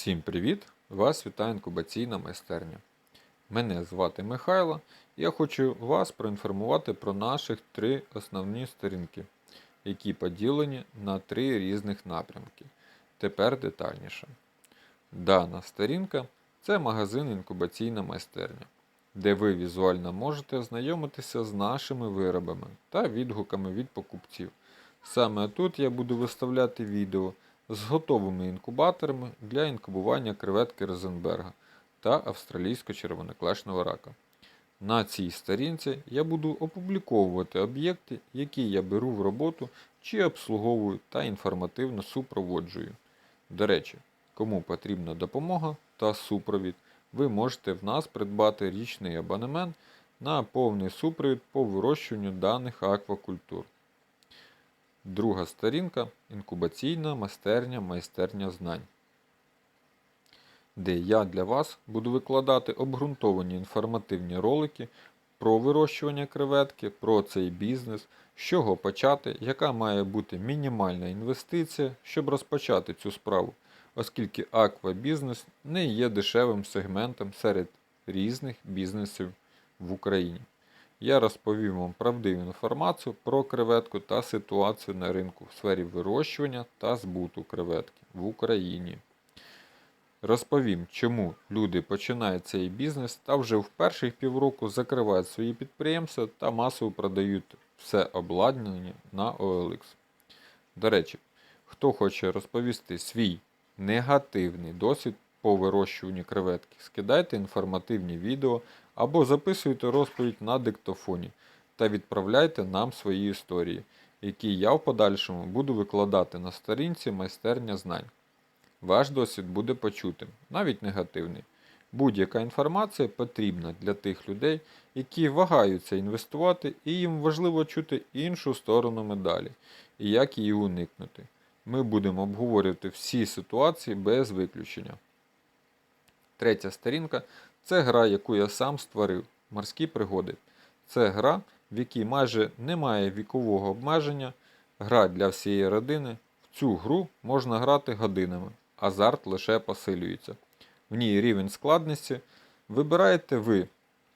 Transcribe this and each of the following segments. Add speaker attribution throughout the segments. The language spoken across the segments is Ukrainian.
Speaker 1: Всім привіт! Вас вітає інкубаційна майстерня. Мене звати Михайло і я хочу вас проінформувати про наших три основні сторінки, які поділені на три різних напрямки. Тепер детальніше. Дана сторінка це магазин інкубаційна майстерня, де ви візуально можете ознайомитися з нашими виробами та відгуками від покупців. Саме тут я буду виставляти відео з готовими інкубаторами для інкубування креветки Розенберга та австралійсько-червоноклешного рака. На цій сторінці я буду опубліковувати об'єкти, які я беру в роботу чи обслуговую та інформативно супроводжую. До речі, кому потрібна допомога та супровід, ви можете в нас придбати річний абонемент на повний супровід по вирощуванню даних аквакультур. Друга сторінка інкубаційна майстерня майстерня знань, де я для вас буду викладати обґрунтовані інформативні ролики про вирощування креветки, про цей бізнес, з чого почати, яка має бути мінімальна інвестиція, щоб розпочати цю справу, оскільки аквабізнес не є дешевим сегментом серед різних бізнесів в Україні. Я розповім вам правдиву інформацію про креветку та ситуацію на ринку в сфері вирощування та збуту креветки в Україні. Розповім, чому люди починають цей бізнес та вже в перших півроку закривають свої підприємства та масово продають все обладнання на OLX. До речі, хто хоче розповісти свій негативний досвід по вирощуванню креветки, скидайте інформативні відео або записуйте розповідь на диктофоні та відправляйте нам свої історії, які я в подальшому буду викладати на сторінці майстерня знань. Ваш досвід буде почутим, навіть негативний. Будь-яка інформація потрібна для тих людей, які вагаються інвестувати, і їм важливо чути іншу сторону медалі і як її уникнути. Ми будемо обговорювати всі ситуації без виключення. Третя сторінка це гра, яку я сам створив Морські пригоди. Це гра, в якій майже немає вікового обмеження, гра для всієї родини. В цю гру можна грати годинами, азарт лише посилюється. В ній рівень складності вибираєте ви.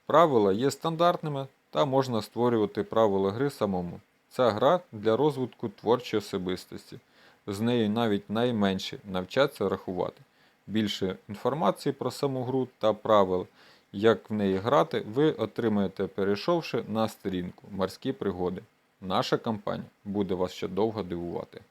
Speaker 1: Правила є стандартними та можна створювати правила гри самому. Ця гра для розвитку творчої особистості. З нею навіть найменші навчаться рахувати. Більше інформації про саму гру та правил, як в неї грати, ви отримаєте, перейшовши на сторінку Морські пригоди. Наша компанія буде вас ще довго дивувати.